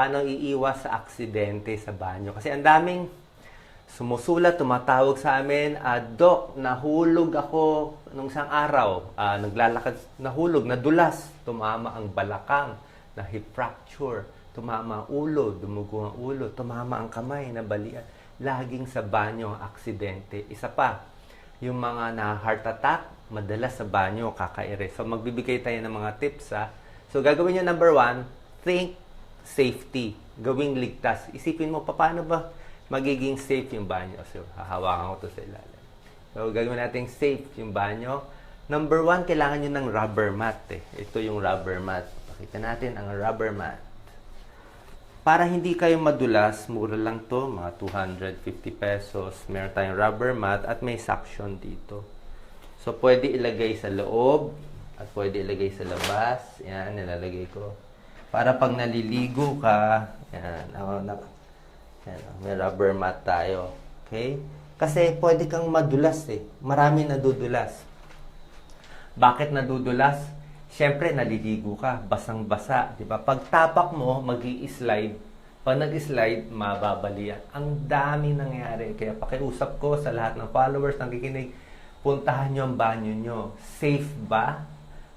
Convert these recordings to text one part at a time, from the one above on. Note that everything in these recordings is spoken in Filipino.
Paano iiwas sa aksidente sa banyo? Kasi ang daming sumusulat, tumatawag sa amin, ah, Dok, nahulog ako nung isang araw. Ah, naglalakad, nahulog, nadulas, tumama ang balakang, na hip fracture, tumama ang ulo, dumugo ang ulo, tumama ang kamay, nabalian. Laging sa banyo ang aksidente. Isa pa, yung mga na heart attack, madalas sa banyo kakaire. So magbibigay tayo ng mga tips ha. So gagawin nyo number one, think safety. Gawing ligtas. Isipin mo, paano ba magiging safe yung banyo? So hahawakan ko to sa ilalim. So gagawin natin safe yung banyo. Number one, kailangan nyo ng rubber mat. Eh. Ito yung rubber mat. Pakita natin ang rubber mat. Para hindi kayo madulas, mura lang to, mga 250 pesos. Meron tayong rubber mat at may suction dito. So, pwede ilagay sa loob at pwede ilagay sa labas. Yan, nilalagay ko. Para pag naliligo ka, yan, ako, na, yan, may rubber mat tayo. Okay? Kasi pwede kang madulas eh. Marami nadudulas. Bakit nadudulas? Siyempre, naliligo ka, basang-basa, di ba? Pag tapak mo, mag slide Pag nag-slide, mababalian. Ang dami nangyari. Kaya pakiusap ko sa lahat ng followers ng kikinig, puntahan nyo ang banyo nyo. Safe ba?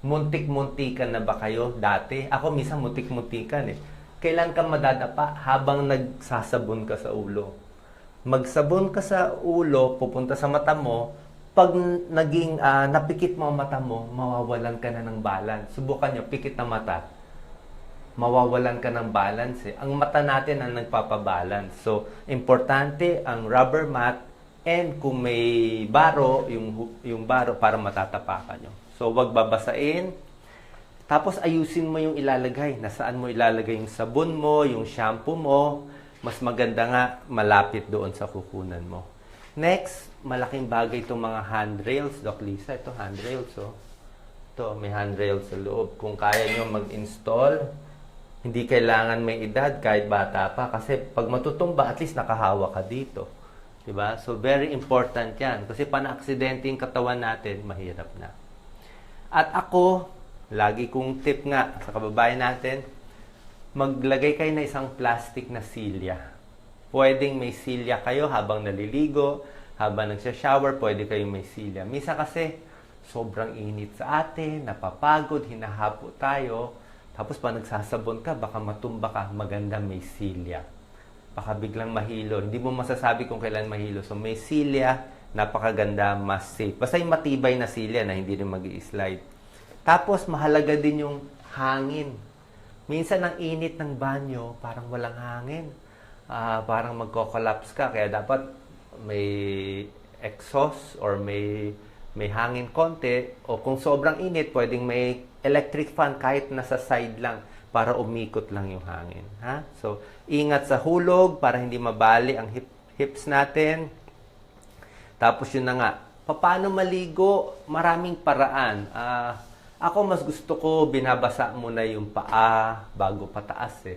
Muntik-muntikan na ba kayo dati? Ako minsan muntik-muntikan eh. Kailan ka madadapa? Habang nagsasabon ka sa ulo. Magsabon ka sa ulo, pupunta sa mata mo, pag naging ah, napikit mo ang mata mo, mawawalan ka na ng balance. Subukan nyo, pikit na mata. Mawawalan ka ng balance eh. Ang mata natin ang nagpapabalance. So, importante ang rubber mat and kung may baro, yung, yung baro para matatapakan nyo. So, wag babasain. Tapos ayusin mo yung ilalagay. Nasaan mo ilalagay yung sabon mo, yung shampoo mo. Mas maganda nga malapit doon sa kukunan mo. Next, malaking bagay itong mga handrails. Doc Lisa, ito handrails. Oh. Ito, may handrails sa loob. Kung kaya nyo mag-install, hindi kailangan may edad kahit bata pa. Kasi pag matutumba, at least nakahawa ka dito. 'Di ba? So, very important yan. Kasi pa na-aksidente yung katawan natin, mahirap na. At ako, lagi kong tip nga sa kababayan natin, maglagay kayo na isang plastic na silya. Pwedeng may silya kayo habang naliligo, habang nagsha-shower, pwede kayong may silya. Misa kasi, sobrang init sa atin, napapagod, hinahapo tayo. Tapos pa nagsasabon ka, baka matumba ka, maganda may silya. Baka biglang mahilo. Hindi mo masasabi kung kailan mahilo. So may silya, napakaganda, mas safe. Basta yung matibay na silya na hindi rin mag slide Tapos mahalaga din yung hangin. Minsan ang init ng banyo, parang walang hangin. Ah, parang magko-collapse ka. Kaya dapat may exhaust or may may hangin konti o kung sobrang init, pwedeng may electric fan kahit nasa side lang para umikot lang yung hangin. Ha? So, ingat sa hulog para hindi mabali ang hip, hips natin. Tapos yun na nga, paano maligo? Maraming paraan. Ah, ako mas gusto ko binabasa muna yung paa bago pataas eh.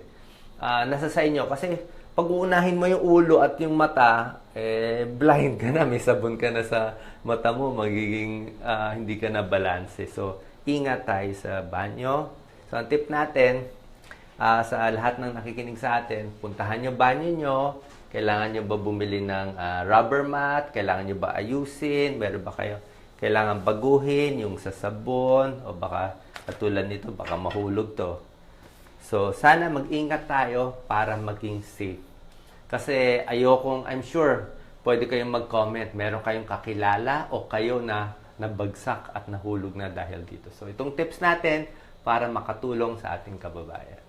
Ah, nasa sa inyo kasi pag uunahin mo yung ulo at yung mata, eh, blind ka na, may sabon ka na sa mata mo, magiging ah, hindi ka na balance. So, ingat tayo sa banyo. So, ang tip natin, ah, sa lahat ng nakikinig sa atin, puntahan nyo banyo nyo, kailangan nyo ba bumili ng ah, rubber mat, kailangan nyo ba ayusin, meron ba kayo, kailangan baguhin yung sa sabon, o baka katulad nito, baka mahulog to. So, sana mag-ingat tayo para maging safe. Kasi ayokong, I'm sure, pwede kayong mag-comment. Meron kayong kakilala o kayo na nabagsak at nahulog na dahil dito. So, itong tips natin para makatulong sa ating kababayan.